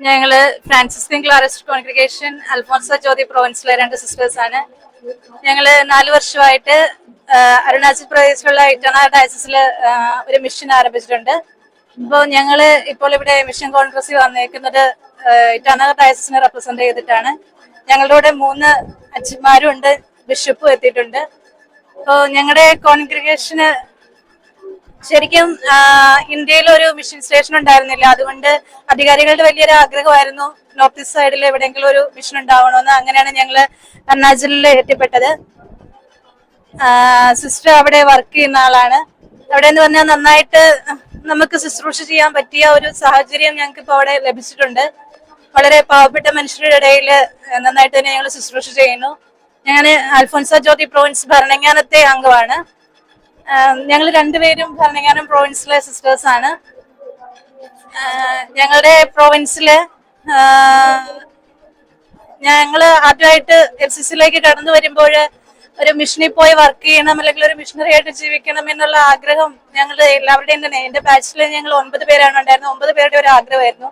ഞങ്ങൾ ഫ്രാൻസിസ്കിൻ ക്ലാറിസ്റ്റ് കോൺഗ്രിഗേഷൻ അൽഫോൺസ ജ്യോതി പ്രൊവിൻസിലെ രണ്ട് സിസ്റ്റേഴ്സ് ആണ്. ഞങ്ങൾ നാല് വർഷമായിട്ട് അരുണാചൽ പ്രദേശിലുള്ള ഇറ്റണ ഡയസിൽ ഒരു മിഷൻ ആരംഭിച്ചിട്ടുണ്ട്. ഇപ്പോൾ ഞങ്ങൾ ഇപ്പോൾ ഇവിടെ മിഷൻ കോൺഗ്രസിൽ വന്നേക്കുന്നത് ഇറ്റാനഗർ ഡയസിനെ റെപ്രസെന്റ് ചെയ്തിട്ടാണ്. ഞങ്ങളുടെ കൂടെ മൂന്ന് അച്ഛന്മാരും ഉണ്ട് ബിഷപ്പും എത്തിയിട്ടുണ്ട്. അപ്പോൾ ഞങ്ങളുടെ കോൺഗ്രിഗേഷന് ശരിക്കും ഇന്ത്യയിൽ ഒരു മിഷൻ സ്റ്റേഷൻ ഉണ്ടായിരുന്നില്ല. അതുകൊണ്ട് അധികാരികളുടെ വലിയൊരു ആഗ്രഹമായിരുന്നു നോർത്ത് ഈസ്റ്റ് സൈഡിൽ എവിടെയെങ്കിലും ഒരു മിഷൻ ഉണ്ടാവണമെന്ന് അങ്ങനെയാണ് ഞങ്ങൾ അരുണാചലിൽ എത്തിപ്പെട്ടത്. സിസ്റ്റർ അവിടെ വർക്ക് ചെയ്യുന്ന ആളാണ്. അവിടെ എന്ന് പറഞ്ഞാൽ നന്നായിട്ട് നമുക്ക് ശുശ്രൂഷ ചെയ്യാൻ പറ്റിയ ഒരു സാഹചര്യം ഞങ്ങൾക്ക് ഇപ്പോൾ അവിടെ ലഭിച്ചിട്ടുണ്ട്. വളരെ പാവപ്പെട്ട മനുഷ്യരുടെ ഇടയിൽ നന്നായിട്ട് തന്നെ ഞങ്ങൾ ശുശ്രൂഷ ചെയ്യുന്നു. ഞാൻ അൽഫോൻസ ജ്യോതി പ്രോവിൻസ് ഭരണങ്ങാനത്തെ അംഗമാണ്. ഞങ്ങൾ രണ്ടുപേരും ഭരണങ്ങാനം പ്രോവിൻസിലെ സിസ്റ്റേഴ്സ് ആണ്. ഞങ്ങളുടെ പ്രോവിൻസിൽ ഞങ്ങൾ ആദ്യമായിട്ട് എഫ് സി സിയിലേക്ക് കടന്നു വരുമ്പോൾ ഒരു മിഷനിൽ പോയി വർക്ക് ചെയ്യണം അല്ലെങ്കിൽ ഒരു മിഷണറി ആയിട്ട് ജീവിക്കണം എന്നുള്ള ആഗ്രഹം ഞങ്ങളുടെ എല്ലാവരുടെയും തന്നെ. എന്റെ ബാച്ചിൽ ഞങ്ങൾ ഒൻപത് പേരാണ് ഉണ്ടായിരുന്നത്. ഒമ്പത് പേരുടെ ഒരു ആഗ്രഹമായിരുന്നു.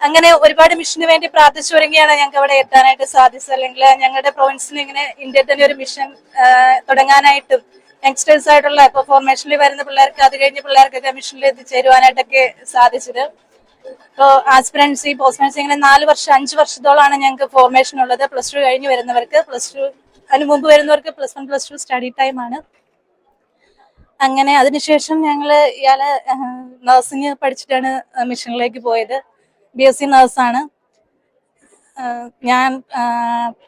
അങ്ങനെ ഒരുപാട് മിഷന് വേണ്ടി പ്രാർത്ഥിച്ചു വരികയാണ് ഞങ്ങൾക്ക് അവിടെ എത്താനായിട്ട് സാധിച്ചത്. അല്ലെങ്കിൽ ഞങ്ങളുടെ പ്രൊവിൻസിന് ഇങ്ങനെ ഇന്ത്യയിൽ തന്നെ ഒരു മിഷൻ തുടങ്ങാനായിട്ടും യങ്സ്റ്റേഴ്സ് ആയിട്ടുള്ള ഇപ്പൊ ഫോർമേഷനിൽ വരുന്ന പിള്ളേർക്ക് അത് കഴിഞ്ഞ പിള്ളേർക്ക് കമ്മീഷനിൽ എത്തിച്ചേരുവാനായിട്ടൊക്കെ സാധിച്ചത്. ഇപ്പോൾ ആസ്പിറൻസി പോസ്റ്റ്മെൻസി ഇങ്ങനെ നാല് വർഷം അഞ്ച് വർഷത്തോളാണ് ഞങ്ങൾക്ക് ഫോർമേഷൻ ഉള്ളത്. പ്ലസ് ടു കഴിഞ്ഞ് വരുന്നവർക്ക് പ്ലസ് ടു അതിന് മുമ്പ് വരുന്നവർക്ക് plus one plus two study time ആണ്. അങ്ങനെ അതിനുശേഷം ഞങ്ങൾ ഇയാളെ നഴ്സിംഗ് പഠിച്ചിട്ടാണ് മിഷനിലേക്ക് പോയത്. ബി എസ് സി നഴ്സാണ് ഞാൻ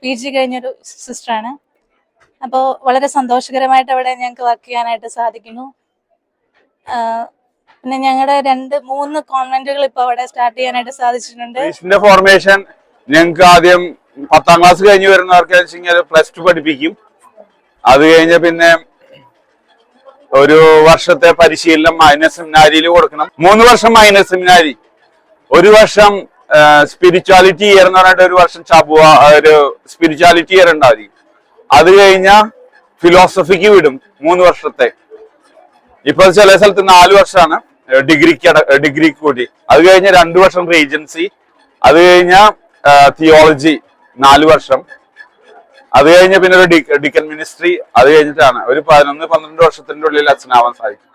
പി ജി കഴിഞ്ഞൊരു സിസ്റ്ററാണ് അപ്പോൾ വളരെ സന്തോഷകരമായിട്ട് അവിടെ ഞങ്ങൾക്ക് വർക്ക് ചെയ്യാനായിട്ട് സാധിക്കുന്നു. പിന്നെ ഞങ്ങളുടെ രണ്ട് മൂന്ന് കോൺവെന്റുകൾ ഇപ്പോൾ അവിടെ സ്റ്റാർട്ട് ചെയ്യാനായിട്ട് സാധിച്ചിട്ടുണ്ട്. ഫോർമേഷൻ ഞങ്ങൾക്ക് ആദ്യം പത്താം ക്ലാസ് കഴിഞ്ഞ് വരുന്നവർക്ക് പ്ലസ് ടു പഠിപ്പിക്കും. അത് കഴിഞ്ഞ് പിന്നെ ഒരു വർഷത്തെ പരിശീലനം മൈനസ് സെമിനാരിയിൽ കൊടുക്കണം. മൂന്ന് വർഷം മൈനസ് സെമിനാരി ഒരു വർഷം സ്പിരിച്വാലിറ്റി ഇയർ എന്ന് പറഞ്ഞിട്ട് ഒരു വർഷം ചാബുവ ഒരു സ്പിരിച്വാലിറ്റി ഇയർ ഉണ്ടായിരിക്കും അത് കഴിഞ്ഞ ഫിലോസഫിക്ക് വിടും മൂന്ന് വർഷത്തെ. ഇപ്പൊ ചില സ്ഥലത്ത് നാല് വർഷമാണ് ഡിഗ്രിക്ക് ഡിഗ്രിക്ക് കൂടി. അത് കഴിഞ്ഞ രണ്ടു വർഷം റീജൻസി. അത് കഴിഞ്ഞ തിയോളജി നാല് വർഷം. അത് കഴിഞ്ഞ പിന്നെ ഒരു ഡിക്കൻ മിനിസ്ട്രി അത് കഴിഞ്ഞിട്ടാണ്. ഒരു പതിനൊന്ന് പന്ത്രണ്ട് വർഷത്തിന്റെ ഉള്ളിൽ അച്ഛനാവാൻ സാധിക്കും.